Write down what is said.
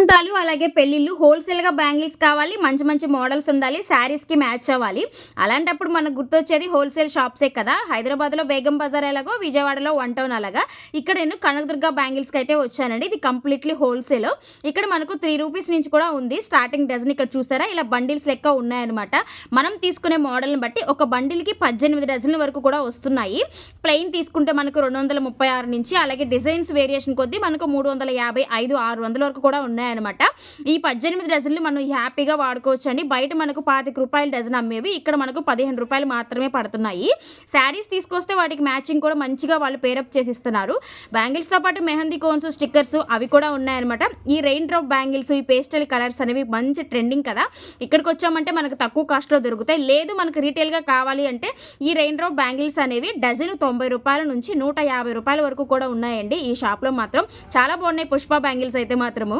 సంతాలు అలాగే పెళ్ళిళ్ళు హోల్సేల్గా బ్యాంగిల్స్ కావాలి మంచి మంచి మోడల్స్ ఉండాలి శారీస్కి మ్యాచ్ అవ్వాలి. అలాంటప్పుడు మనకు గుర్తొచ్చేది హోల్సేల్ షాప్సే కదా. హైదరాబాద్లో బేగం బజార్ ఎలాగో విజయవాడలో వన్ టౌన్ అలాగా. ఇక్కడ నేను కనకదుర్గ బ్యాంగిల్స్కి అయితే వచ్చానండి. ఇది కంప్లీట్లీ హోల్సేల్. ఇక్కడ మనకు త్రీ రూపీస్ నుంచి కూడా ఉంది. స్టార్టింగ్ డజన్ ఇక్కడ చూసారా? ఇలా బండిల్స్ లెక్క ఉన్నాయన్నమాట. మనం తీసుకునే మోడల్ని బట్టి ఒక బండిల్కి పద్దెనిమిది డజన్ల వరకు కూడా వస్తున్నాయి. ప్లెయిన్ తీసుకుంటే మనకు రెండు వందల ముప్పై ఆరు నుంచి అలాగే డిజైన్స్ వేరియేషన్ కొద్దీ మనకు మూడు వందల యాభై ఐదు ఆరు వందల వరకు కూడా ఉన్నాయి. ఉన్నాయన్నమాట. ఈ పద్దెనిమిది డజన్లు మనం హ్యాపీగా వాడుకోవచ్చు అండి బయట మనకు పాతిక రూపాయలు డజన్ అమ్మేవి. ఇక్కడ మనకు పదిహేను రూపాయలు మాత్రమే పడుతున్నాయి. శారీస్ తీసుకొస్తే వాటికి మ్యాచింగ్ కూడా మంచిగా వాళ్ళు పేరప్ చేసి ఇస్తున్నారు బ్యాంగిల్స్తో పాటు మెహందీ కోన్స్ స్టిక్కర్స్ అవి కూడా ఉన్నాయన్నమాట. ఈ రెయిన్ డ్రాప్ బ్యాంగిల్స్ ఈ పేస్టల్ కలర్స్ అనేవి మంచి ట్రెండింగ్ కదా. ఇక్కడికి వచ్చామంటే మనకు తక్కువ కాస్ట్లో దొరుకుతాయి. లేదు మనకు రీటైల్గా కావాలి అంటే ఈ రెయిన్ డ్రాప్ బ్యాంగిల్స్ అనేవి డజన్ తొంభై రూపాయల నుంచి నూట యాభై రూపాయల వరకు కూడా ఉన్నాయండి. ఈ షాప్లో మాత్రం చాలా బాగున్నాయి పుష్ప బ్యాంగిల్స్ అయితే మాత్రము.